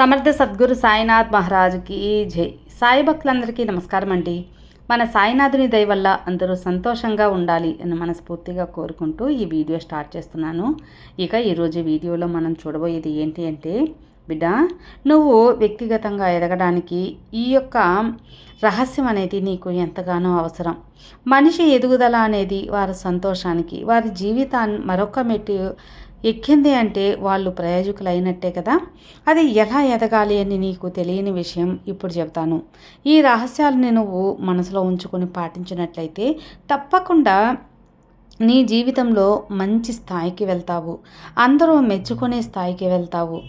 సమర్థ సద్గురు సాయినాథ్ మహారాజుకి జై. సాయి భక్తులందరికీ నమస్కారం అండి. మన సాయినాథుని దయ వల్ల అందరూ సంతోషంగా ఉండాలి అని మనస్ఫూర్తిగా కోరుకుంటూ ఈ వీడియో స్టార్ట్ చేస్తున్నాను. ఇక ఈరోజు వీడియోలో మనం చూడబోయేది ఏంటి అంటే బిడ్డ నువ్వు వ్యక్తిగతంగా ఎదగడానికి ఈ యొక్క రహస్యం అనేది నీకు ఎంతగానో అవసరం. మనిషి ఎదుగుదల అనేది వారి సంతోషానికి వారి జీవితాన్ని మరొక మెట్టు ఎక్కింది అంటే వాళ్ళు ప్రయోజకులు అయినట్టే కదా? అది ఎలా ఎదగాలి అని నీకు తెలియని విషయం ఇప్పుడు చెప్తాను ఈ రహస్యాలని నువ్వు మనసులో ఉంచుకొని పాటించినట్లయితే తప్పకుండా నీ జీవితంలో మంచి స్థాయికి వెళ్తావు. అందరూ మెచ్చుకునే స్థాయికి వెళ్తావు.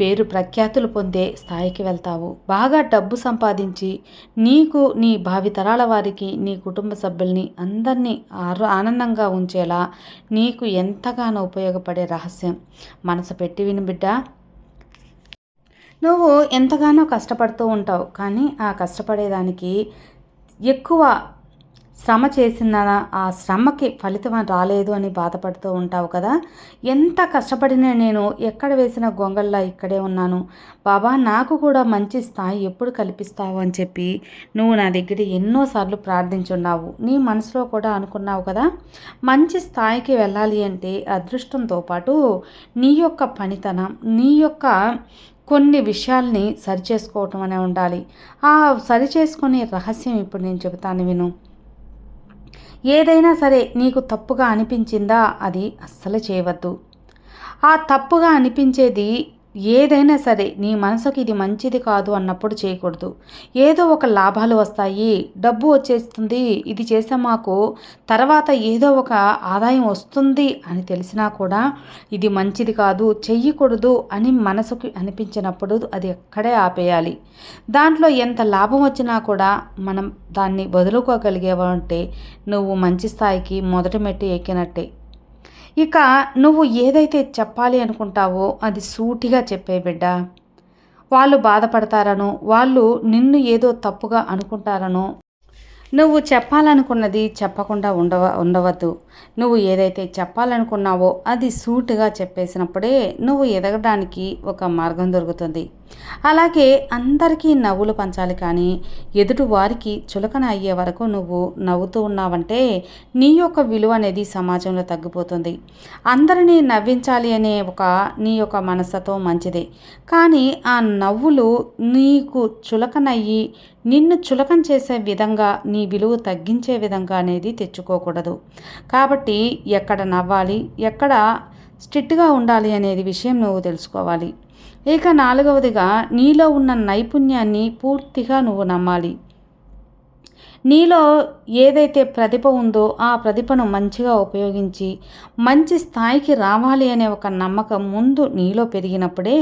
పేరు ప్రఖ్యాతులు పొందే స్థాయికి వెళ్తావు. బాగా డబ్బు సంపాదించి నీకు నీ భావితరాల వారికి నీ కుటుంబ సభ్యుల్ని అందరినీ ఆనందంగా ఉంచేలా నీకు ఎంతగానో ఉపయోగపడే రహస్యం. మనసు పెట్టి విను బిడ్డ. నువ్వు ఎంతగానో కష్టపడుతూ ఉంటావు కానీ ఆ కష్టపడేదానికి ఎక్కువ శ్రమ చేసిన ఆ శ్రమకి ఫలితం రాలేదు అని బాధపడుతూ ఉంటావు కదా? ఎంత కష్టపడినా నేను ఎక్కడ వేసిన గొంగళ్ళ ఇక్కడే ఉన్నాను. బాబా నాకు కూడా మంచి స్థాయి ఎప్పుడు కల్పిస్తావు అని చెప్పి నువ్వు నా దగ్గర ఎన్నోసార్లు ప్రార్థించున్నావు. నీ మనసులో కూడా అనుకున్నావు కదా? మంచి స్థాయికి వెళ్ళాలి అంటే అదృష్టంతో పాటు నీ యొక్క పనితనం నీ యొక్క కొన్ని విషయాల్ని సరిచేసుకోవటం అనే ఉండాలి. ఆ సరిచేసుకునే రహస్యం ఇప్పుడు నేను చెబుతాను విను. ఏదైనా సరే నీకు తప్పుగా అనిపించిందా అది అస్సలు చేయవద్దు. ఆ తప్పుగా అనిపించేది ఏదైనా సరే నీ మనసుకి ఇది మంచిది కాదు అన్నప్పుడు చేయకూడదు. ఏదో ఒక లాభాలు వస్తాయి డబ్బు వచ్చేస్తుంది ఇది చేస్తే మాకు తర్వాత ఏదో ఒక ఆదాయం వస్తుంది అని తెలిసినా కూడా ఇది మంచిది కాదు చెయ్యకూడదు అని మనసుకి అనిపించినప్పుడు అది ఎక్కడే ఆపేయాలి. దాంట్లో ఎంత లాభం వచ్చినా కూడా మనం దాన్ని వదులుకోగలిగేవంటే నువ్వు మంచి స్థాయికి మొదటి మెట్టు ఎక్కినట్టే. ఇక నువ్వు ఏదైతే చెప్పాలి అనుకుంటావో అది సూటిగా చెప్పే బిడ్డ. వాళ్ళు బాధపడతారనో వాళ్ళు నిన్ను ఏదో తప్పుగా అనుకుంటారనో నువ్వు చెప్పాలనుకున్నది చెప్పకుండా ఉండవ ఉండవద్దు. నువ్వు ఏదైతే చెప్పాలనుకున్నావో అది సూటుగా చెప్పేసినప్పుడే నువ్వు ఎదగడానికి ఒక మార్గం దొరుకుతుంది. అలాగే అందరికీ నవ్వులు పంచాలి కానీ ఎదుటి వారికి చులకన అయ్యే వరకు నువ్వు నవ్వుతూ ఉన్నావంటే నీ యొక్క విలువ అనేది సమాజంలో తగ్గిపోతుంది. అందరినీ నవ్వించాలి అనే ఒక నీ యొక్క మనస్తత్వం మంచిదే. కానీ ఆ నవ్వులు నీకు చులకనయ్యి నిన్ను చులకం చేసే విధంగా నీ విలువ తగ్గించే విధంగా అనేది తెచ్చుకోకూడదు. కాబట్టి ఎక్కడ నవ్వాలి ఎక్కడ స్ట్రిక్ట్గా ఉండాలి అనేది విషయం నువ్వు తెలుసుకోవాలి. ఇక నాలుగవదిగా నీలో ఉన్న నైపుణ్యాన్ని పూర్తిగా నువ్వు నమ్మాలి. నీలో ఏదైతే ప్రతిభ ఉందో ఆ ప్రతిభను మంచిగా ఉపయోగించి మంచి స్థాయికి రావాలి అనే ఒక నమ్మకం ముందు నీలో పెరిగినప్పుడే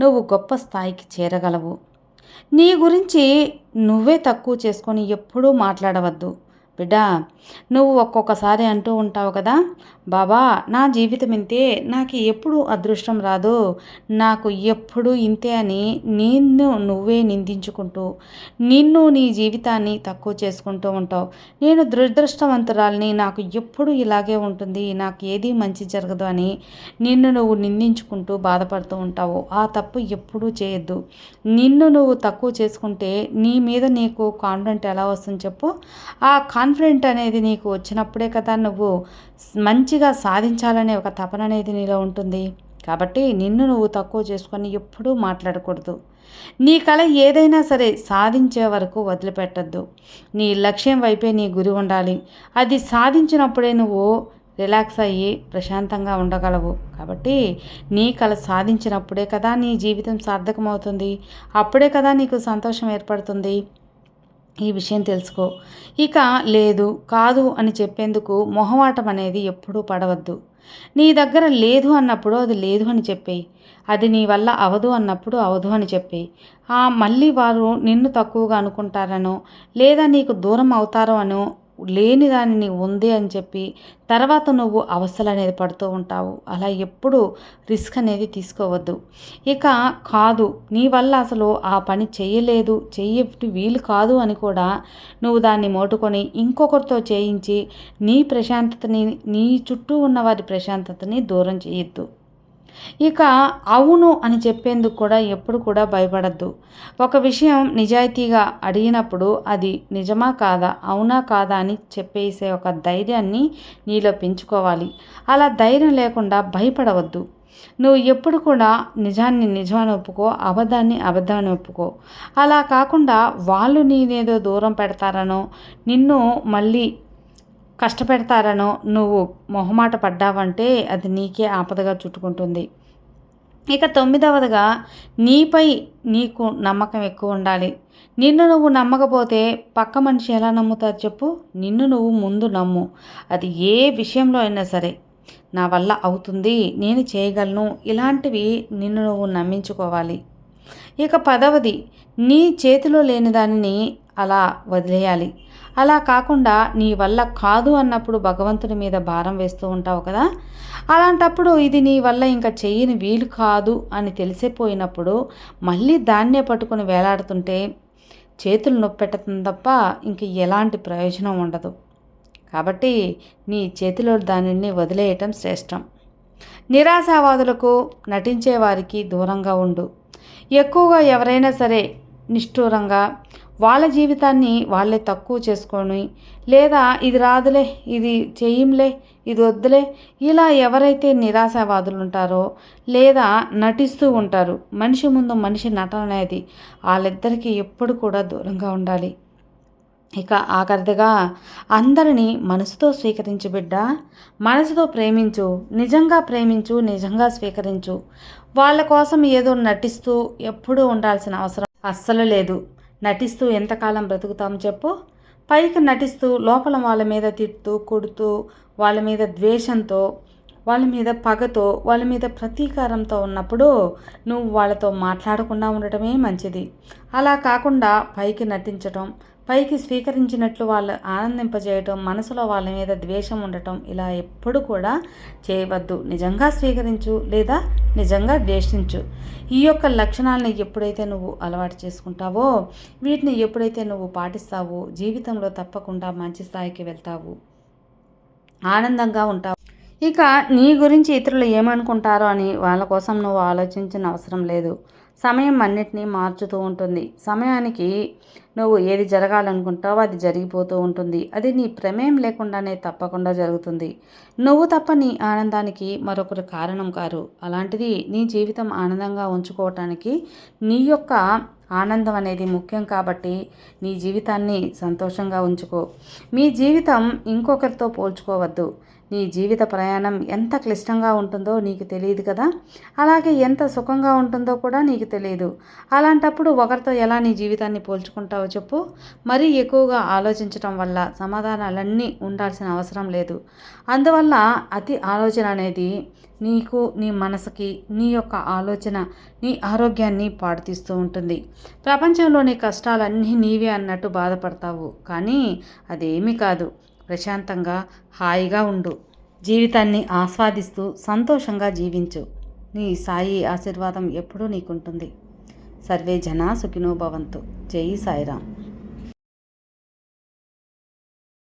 నువ్వు గొప్ప స్థాయికి చేరగలవు. నీ గురించి నువ్వే తక్కువ చేసుకొని ఎప్పుడూ మాట్లాడవద్దు. బిడ్డా నువ్వు ఒక్కొక్కసారి అంటూ ఉంటావు కదా బాబా నా జీవితం ఇంతే నాకు ఎప్పుడు అదృష్టం రాదు. నాకు ఎప్పుడు ఇంతే అని నిన్ను నువ్వే నిందించుకుంటూ నిన్ను నీ జీవితాన్ని తక్కువ చేసుకుంటూ ఉంటావు. నేను దురదృష్టవంతురాలని నాకు ఎప్పుడు ఇలాగే ఉంటుంది నాకు ఏది మంచి జరగదు అని నిన్ను నువ్వు నిందించుకుంటూ బాధపడుతూ ఉంటావు. ఆ తప్పు ఎప్పుడూ చేయొద్దు. నిన్ను నువ్వు తక్కువ చేసుకుంటే నీ మీద నీకు కాన్ఫిడెంట్ ఎలా వస్తుంది చెప్పు? ఆ కాన్ఫిడెంట్ అనేది నీకు వచ్చినప్పుడే కదా నువ్వు మంచిగా సాధించాలనే ఒక తపన అనేది నీలో ఉంటుంది. కాబట్టి నిన్ను నువ్వు తక్కువ చేసుకొని ఎప్పుడూ మాట్లాడకూడదు. నీ కళ ఏదైనా సరే సాధించే వరకు వదిలిపెట్టద్దు. నీ లక్ష్యం వైపే నీ గురి ఉండాలి. అది సాధించినప్పుడే నువ్వు రిలాక్స్ అయ్యి ప్రశాంతంగా ఉండగలవు. కాబట్టి నీ కళ సాధించినప్పుడే కదా నీ జీవితం సార్థకమవుతుంది. అప్పుడే కదా నీకు సంతోషం ఏర్పడుతుంది. ఈ విషయం తెలుసుకో. ఇక లేదు కాదు అని చెప్పేందుకు మొహమాటం అనేది ఎప్పుడూ పడవద్దు. నీ దగ్గర లేదు అన్నప్పుడు అది లేదు అని చెప్పేయి. అది నీ వల్ల అవదు అన్నప్పుడు అవదు అని చెప్పేయి. ఆ మళ్ళీ వారు నిన్ను తక్కువగా అనుకుంటారనో లేదా నీకు దూరం అవుతారో అనో లేని దానిని ఉంది అని చెప్పి తర్వాత నువ్వు అవస్థలు అనేది పడుతూ ఉంటావు. అలా ఎప్పుడు రిస్క్ అనేది తీసుకోవద్దు. ఇక కాదు నీ వల్ల అసలు ఆ పని చేయలేదు చెయ్యటి వీలు కాదు అని కూడా నువ్వు దాన్ని మోటుకొని ఇంకొకరితో చేయించి నీ ప్రశాంతతని నీ చుట్టూ ఉన్న వారి ప్రశాంతతని దూరం చేయొద్దు. ఇక అవును అని చెప్పేందుకు కూడా ఎప్పుడు కూడా భయపడద్దు. ఒక విషయం నిజాయితీగా అడిగినప్పుడు అది నిజమా కాదా అవునా కాదా అని చెప్పేసే ఒక ధైర్యాన్ని నీలో పెంచుకోవాలి. అలా ధైర్యం లేకుండా భయపడవద్దు. నువ్వు ఎప్పుడు కూడా నిజాన్ని నిజమని ఒప్పుకో అబద్ధాన్ని అబద్ధాన్ని ఒప్పుకో. అలా కాకుండా వాళ్ళు నేనేదో దూరం పెడతారనో నిన్ను మళ్ళీ కష్టపెడతారనో నువ్వు మొహమాట పడ్డావంటే అది నీకే ఆపదగా చుట్టుకుంటుంది. ఇక తొమ్మిదవదిగా నీపై నీకు నమ్మకం ఎక్కువ ఉండాలి. నిన్ను నువ్వు నమ్మకపోతే పక్క మనిషి ఎలా నమ్ముతారు చెప్పు? నిన్ను నువ్వు ముందు నమ్ము. అది ఏ విషయంలో అయినా సరే. నా వల్ల అవుతుంది నేను చేయగలను ఇలాంటివి నిన్ను నువ్వు నమ్మించుకోవాలి. ఇక పదవది నీ చేతిలో లేని దానిని అలా వదిలేయాలి. అలా కాకుండా నీ వల్ల కాదు అన్నప్పుడు భగవంతుని మీద భారం వేస్తూ ఉంటావు కదా? అలాంటప్పుడు ఇది నీ వల్ల ఇంకా చెయ్యని వీలు కాదు అని తెలిసిపోయినప్పుడు మళ్ళీ దాన్నే పట్టుకుని వేలాడుతుంటే చేతులు నొప్పెట్టడం తప్ప ఇంక ఎలాంటి ప్రయోజనం ఉండదు. కాబట్టి నీ చేతిలో దానిని వదిలేయటం శ్రేష్టం. నిరాశావాదులకు నటించే వారికి దూరంగా ఉండు. ఎక్కువగా ఎవరైనా సరే నిష్ఠూరంగా వాళ్ళ జీవితాన్ని వాళ్ళే తక్కువ చేసుకొని లేదా ఇది రాదులే ఇది చేయంలే ఇది వద్దులే ఇలా ఎవరైతే నిరాశావాదులు ఉంటారో లేదా నటిస్తూ ఉంటారు మనిషి ముందు మనిషి నటన అనేది వాళ్ళిద్దరికీ ఎప్పుడు కూడా దూరంగా ఉండాలి. ఇక ఆఖరిదిగా అందరినీ మనసుతో స్వీకరించు బిడ్డ మనసుతో ప్రేమించు నిజంగా ప్రేమించు నిజంగా స్వీకరించు. వాళ్ళ కోసం ఏదో నటిస్తూ ఎప్పుడూ ఉండాల్సిన అవసరం అస్సలు లేదు. నటిస్తూ ఎంతకాలం బ్రతుకుతాం చెప్పు? పైకి నటిస్తూ లోపల వాళ్ళ మీద తిడుతూ కొడుతూ వాళ్ళ మీద ద్వేషంతో వాళ్ళ మీద పగతో వాళ్ళ మీద ప్రతీకారంతో ఉన్నప్పుడు నువ్వు వాళ్ళతో మాట్లాడకుండా ఉండటమే మంచిది. అలా కాకుండా పైకి నటించటం పైకి స్వీకరించినట్లు వాళ్ళు ఆనందింపజేయటం మనసులో వాళ్ళ మీద ద్వేషం ఉండటం ఇలా ఎప్పుడు కూడా చేయవద్దు. నిజంగా స్వీకరించు లేదా నిజంగా ద్వేషించు. ఈ యొక్క లక్షణాలను ఎప్పుడైతే నువ్వు అలవాటు చేసుకుంటావో వీటిని ఎప్పుడైతే నువ్వు పాటిస్తావో జీవితంలో తప్పకుండా మంచి స్థాయికి వెళ్తావు. ఆనందంగా ఉంటావు. ఇక నీ గురించి ఇతరులు ఏమనుకుంటారో అని వాళ్ళ కోసం నువ్వు ఆలోచించిన అవసరం లేదు. సమయం అన్నిటినీ మార్చుతూ ఉంటుంది. సమయానికి నువ్వు ఏది జరగాలనుకుంటావో అది జరిగిపోతూ ఉంటుంది. అది నీ ప్రమేయం లేకుండానే తప్పకుండా జరుగుతుంది. నువ్వు తప్ప నీ ఆనందానికి మరొకరు కారణం కారు. అలాంటిది నీ జీవితం ఆనందంగా ఉంచుకోవటానికి నీ యొక్క ఆనందం అనేది ముఖ్యం కాబట్టి నీ జీవితాన్ని సంతోషంగా ఉంచుకో. మీ జీవితం ఇంకొకరితో పోల్చుకోవద్దు. నీ జీవిత ప్రయాణం ఎంత క్లిష్టంగా ఉంటుందో నీకు తెలియదు కదా? అలాగే ఎంత సుఖంగా ఉంటుందో కూడా నీకు తెలియదు. అలాంటప్పుడు ఒకరితో ఎలా నీ జీవితాన్ని పోల్చుకుంటావో చెప్పు. మరీ ఎక్కువగా ఆలోచించటం వల్ల సమాధానాలన్నీ ఉండాల్సిన అవసరం లేదు. అందువల్ల అతి ఆలోచన అనేది నీకు నీ మనసుకి నీ యొక్క ఆలోచన నీ ఆరోగ్యాన్ని పాడుతీస్తూ ఉంటుంది. ప్రపంచంలోని కష్టాలన్నీ నీవే అన్నట్టు బాధపడతావు. కానీ అదేమీ కాదు. ప్రశాంతంగా హాయిగా ఉండు. జీవితాన్ని ఆస్వాదిస్తూ సంతోషంగా జీవించు. నీ సాయి ఆశీర్వాదం ఎప్పుడూ నీకుంటుంది. సర్వే జనా సుఖినో భవంతు. జై సాయిరామ్.